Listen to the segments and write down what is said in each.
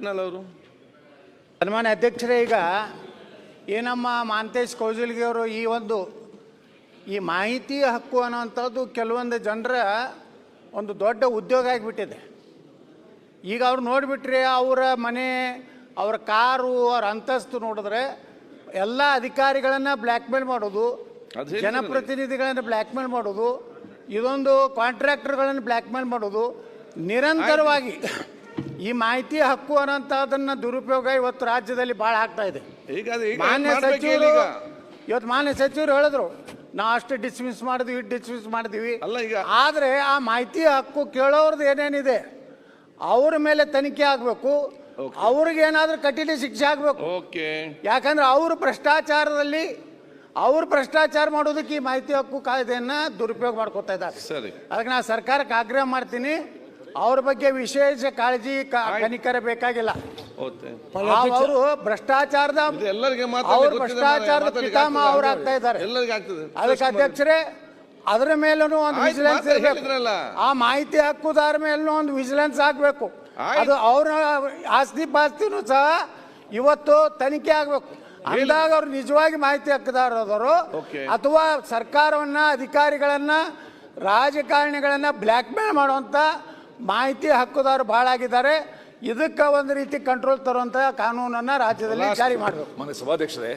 ಯತ್ನಾಳ್ ಅವರು ಸನ್ಮಾನ್ಯ ಅಧ್ಯಕ್ಷರೇ ಈಗ ಏನಮ್ಮ ಮಾಂತೇಶ್ ಕೌಜಲ್ಗಿ ಅವರು ಈ ಒಂದು ಈ ಮಾಹಿತಿ ಹಕ್ಕು ಅನ್ನೋವಂಥದ್ದು ಕೆಲವೊಂದು ಜನರ ಒಂದು ದೊಡ್ಡ ಉದ್ಯೋಗ ಆಗಿಬಿಟ್ಟಿದೆ ಈಗ ಅವ್ರು ನೋಡಿಬಿಟ್ರೆ ಅವರ ಮನೆ ಅವರ ಕಾರು ಅವ್ರ ಅಂತಸ್ತು ನೋಡಿದ್ರೆ ಎಲ್ಲ ಅಧಿಕಾರಿಗಳನ್ನು ಬ್ಲ್ಯಾಕ್ಮೇಲ್ ಮಾಡೋದು. ಜನಪ್ರತಿನಿಧಿಗಳನ್ನು ಬ್ಲ್ಯಾಕ್ಮೇಲ್ ಮಾಡೋದು ಇದೊಂದು ಕಾಂಟ್ರಾಕ್ಟರ್ಗಳನ್ನು ಬ್ಲ್ಯಾಕ್ಮೇಲ್ ಮಾಡೋದು ನಿರಂತರವಾಗಿ ಈ ಮಾಹಿತಿ ಹಕ್ಕು ಅನ್ನೋಂಥದ್ದನ್ನು ದುರುಪಯೋಗ ಇವತ್ತು ರಾಜ್ಯದಲ್ಲಿ ಭಾಳ ಆಗ್ತಾ ಇದೆ. ಈಗ ಅದು ಈಗ ಮಾನ್ಯ ಮಾಡ್ಬೇಕು ಸಚಿವರು ಈಗ? ಇವತ್ತು ಮಾನ್ಯ ಸಚಿವರು ಹೇಳಿದ್ರು ನಾವು ಅಷ್ಟು ಡಿಸ್ಮಿಸ್ ಮಾಡಿದ್ವಿ ಡಿಸ್ಮಿಸ್ ಮಾಡಿದ್ವಿ. ಅಲ್ಲ ಈಗ ಆದರೆ ಆ ಮಾಹಿತಿ ಹಕ್ಕು ಕೇಳೋರ್ದು ಏನೇನಿದೆ ಅವ್ರ ಮೇಲೆ ತನಿಖೆ ಆಗಬೇಕು ಅವ್ರಿಗೆ ಏನಾದರೂ ಕಠಿಣ ಶಿಕ್ಷೆ ಆಗಬೇಕು. ಓಕೆ ಯಾಕಂದ್ರೆ ಅವರು ಭ್ರಷ್ಟಾಚಾರದಲ್ಲಿ ಅವರು ಭ್ರಷ್ಟಾಚಾರ ಮಾಡೋದಕ್ಕೆ ಈ ಮಾಹಿತಿ ಹಕ್ಕು ಕಾಯ್ದೆಯನ್ನ ದುರುಪಯೋಗ ಮಾಡ್ಕೊತಾ ಇದ್ದಾರೆ. ಸರಿ. ಅದಕ್ಕೆ ನಾನು ಸರ್ಕಾರಕ್ಕೆ ಆಗ್ರಹ ಮಾಡ್ತೀನಿ. ಅವ್ರ ಬಗ್ಗೆ ವಿಶೇಷ ಕಾಳಜಿ ಕ- ಕನಿಕರ ಬೇಕಾಗಿಲ್ಲ. ಓಕೆ. ಅವರು ಭ್ರಷ್ಟಾಚಾರದ ಅವ್ರು ಭ್ರಷ್ಟಾಚಾರದ ಪಿತಾಮಹ ಅವ್ರು ಆಗ್ತಾ ಇದ್ದಾರೆ. ಎಲ್ಲರಿಗೆ ಆಗ್ತದೆ. ಅದಕ್ಕೆ ಅಧ್ಯಕ್ಷರೇ ಅದರ ಮೇಲೂ ಒಂದು ಆಯ್ತು, ವಿಜಿಲೆನ್ಸ್ ಹೇಳಿದ್ರಲ್ಲ. ಆ ಮಾಹಿತಿ ಹಕ್ಕುದಾರ ಮೇಲೂ ಒಂದು ವಿಜಿಲೆನ್ಸ್ ಆಗಬೇಕು. ಆಯ್ತು. ಅದು ಅವ್ರ ಆಸ್ತಿ ಪಾಸ್ತಿನೂ ಸಹ ಇವತ್ತು ತನಿಖೆ ಆಗಬೇಕು. ಅಂದಾಗ ಅವ್ರು ನಿಜವಾಗಿ ಮಾಹಿತಿ ಹಕ್ಕುದಾರದವರು Okay. ಅಥವಾ ಸರ್ಕಾರವನ್ನ ಅಧಿಕಾರಿಗಳನ್ನ ರಾಜಕಾರಣಿಗಳನ್ನ ಬ್ಲ್ಯಾಕ್ ಮೇಲ್ ಮಾಡುವಂತ ಮಾಹಿತಿ ಹಕ್ಕುದಾರರು ಭಾಳ ಆಗಿದ್ದಾರೆ. ಇದಕ್ಕೆ ಒಂದು ರೀತಿ ಕಂಟ್ರೋಲ್ ತರುವಂತ ಕಾನೂನನ್ನ ರಾಜ್ಯದಲ್ಲಿ ಜಾರಿ ಮಾಡಬೇಕು. ಮನೆ ಸಭಾಧ್ಯಕ್ಷರೇ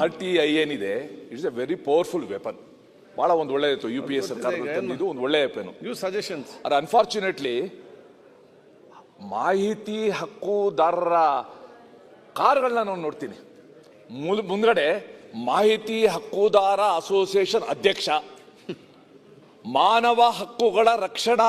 ಆರ್ ಟಿ ಐ ಏನಿದೆ it's a very powerful weapon ಬಹಳ ಒಂದು ಒಳ್ಳೆ ಯು ಪಿ ಎಸ್ ಸರ್ಕಾರದಲ್ಲಿ ತಂದಿದ್ದು ಒಂದು ಒಳ್ಳೆಯ ವೆಪನ್ ಯು ಸಜೆಷನ್ಸ್ ಅದು ಅನ್ಫಾರ್ಚುನೇಟ್ಲಿ ಮಾಹಿತಿ ಹಕ್ಕುದಾರರ ಕಾರ್ಗಳನ್ನ ನಾನು ನೋಡ್ತೀನಿ. ಮುಲ್ ಮುಂದ್ಗಡೆ ಮಾಹಿತಿ ಹಕ್ಕುದಾರ ಅಸೋಸಿಯೇಷನ್ ಅಧ್ಯಕ್ಷ. ಮಾನವ ಹಕ್ಕುಗಳ ರಕ್ಷಣಾ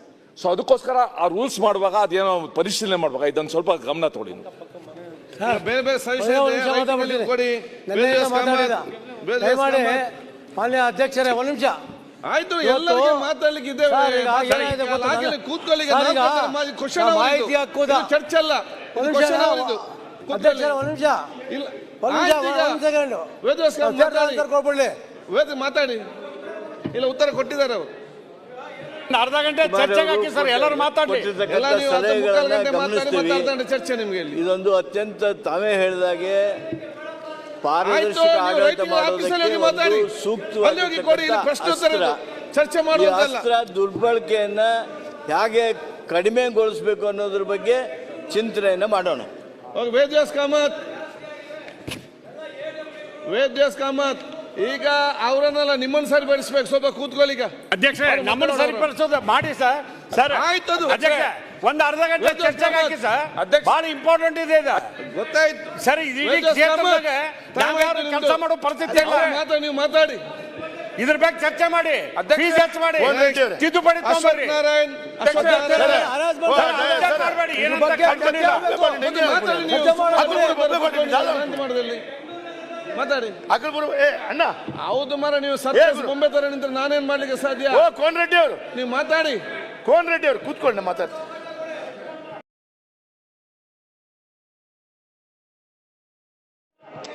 so ಅದಕ್ಕೋಸ್ಕರ ಆ ರೂಲ್ಸ್ ಮಾಡುವಾಗ ಅದೇನೋ ಪರಿಶೀಲನೆ ಮಾಡುವಾಗ ಇದನ್ನು ಸ್ವಲ್ಪ ಗಮನ ತಗೊಳ್ಳಿ ಬೇರೆ ಬೇರೆ ಸಜೆಷನ್. ಕೊಡಿ. ಮಾನ್ಯ ಅಧ್ಯಕ್ಷರೇ ಒಂದು ನಿಮಿಷ. ಆಯ್ತು ಎಲ್ಲರಿಗೆ ಮಾತಾಡ್ಲಿಕ್ಕೆ ಇದ್ದೇವೆ ಕೂತ್ಕೊಳ್ಳಿ ಮಾಹಿತಿ ಇದು. ಹಕ್ಕುದ- ಚರ್ಚೆ ಅಲ್ಲ. ಒಂದು ನಿಮಿಷ question hour ಇದು. ಕೂತ್ಕೊಳ್ಳಿ. ಅಧ್ಯಕ್ಷರೇ ಒಂದು ನಿಮಿಷ. ಇಲ್ಲ. ಒಂದು ಸೆಕೆಂಡ್ ವೇದವ್ಯಾಸ ವೇದ ಮಾತಾಡಿ. ಇಲ್ಲ ಉತ್ತರ ಕೊಟ್ಟಿದ್ದಾರೆ ಅವರು. ಅರ್ಧ ಗಂಟೆ ಚರ್ಚೆಗೆ ಹಾಕಿ ಸರ್ ಎಲ್ಲರೂ ಮಾತಾಡ್ಲಿ ಎಲ್ಲ ನೀವು ಹತ್ತು ಮುಕ್ಕಾಲು ಗಂಟೆ ಮಾತಾಡಿ ಚರ್ಚೆ ನಿಮ್ಗೆ ಇಲ್ಲಿ. ಇದೊಂದು ಅತ್ಯಂತ ತಾವೇ ಹೇಳಿದಾಗೆ ಪಾರದರ್ಶಕ ಆಡಳಿತ ಮಾಡೋದಕ್ಕೆ ಒಂದು ಚರ್ಚೆ ಅಸ್ತ್ರ ದುರ್ಬಳಕೆಯನ್ನ ಹೇಗೆ ಕಡಿಮೆಗೊಳಿಸಬೇಕು ಅನ್ನೋದ್ರ ಬಗ್ಗೆ ಚಿಂತನೆಯನ್ನ ಮಾಡೋಣ. ಹೋಗಿ ವೇದ್ಯಾಸ್ ಕಾಮತ್. ವೇದ್ಯಾಸ್ ಕಾಮತ್. ಈಗ ಅವರನ್ನೆಲ್ಲ ನಿಮ್ಮನ್ನು ಸರಿಪಡಿಸ್ಬೇಕು ಸ್ವಲ್ಪ ಕೂತ್ಕೊಳ್ಳಿ ಈಗ ಅಧ್ಯಕ್ಷ ನಮ್ಮನ್ನು ಸರಿಪಡಿಸೋದು ಮಾಡಿ ಸರ್ ಸರ್ ಆಯ್ತು ಅದು. ಅಧ್ಯಕ್ಷ ಒಂದು ಅರ್ಧ ಗಂಟೆ ಚರ್ಚೆ ಹಾಕಿ ಸರ್ ಅಧ್ಯಕ್ಷ. ಬಹಳ ಇಂಪಾರ್ಟೆಂಟ್ ಇದೆ ಇದು ಗೊತ್ತಾಯ್ತು ಸರ್ ಇಡೀ ಕ್ಷೇತ್ರದಾಗ ನಾವ್ಯಾರು ಕೆಲಸ ಮಾಡೋ ಪರಿಸ್ಥಿತಿ ಇಲ್ಲ ನೀವು ಮಾತಾಡಿ ಇದ್ರ ಬಗ್ಗೆ ಚರ್ಚೆ ಮಾಡಿ ಹೆಚ್ಚು ಮಾಡಿ ತಿದ್ದುಪಡಿ ನಾರಾಯಣ್ ಮಾಡ್ಬೇಡಿ, ಏನಂತ ಮಾತಾಡಿ. ಅಕಲ್ಪುರ ಏ ಅಣ್ಣ. ಹೌದು ಮರ ನೀವು ಸತ್ಯ ಬೊಂಬೆ ತರ ನಿಂತ್ರೆ ನಾನೇನ್ ಮಾಡ್ಲಿಕ್ಕೆ ಸಾಧ್ಯ? ಓ ಕೋನ್ ರೆಡ್ಡಿ ಅವರು. ನೀವು ಮಾತಾಡಿ. ಕೋನ್ ರೆಡ್ಡಿ ಅವರು ಕೂತ್ಕೊಂಡು ಮಾತಾಡ್ತಾರೆ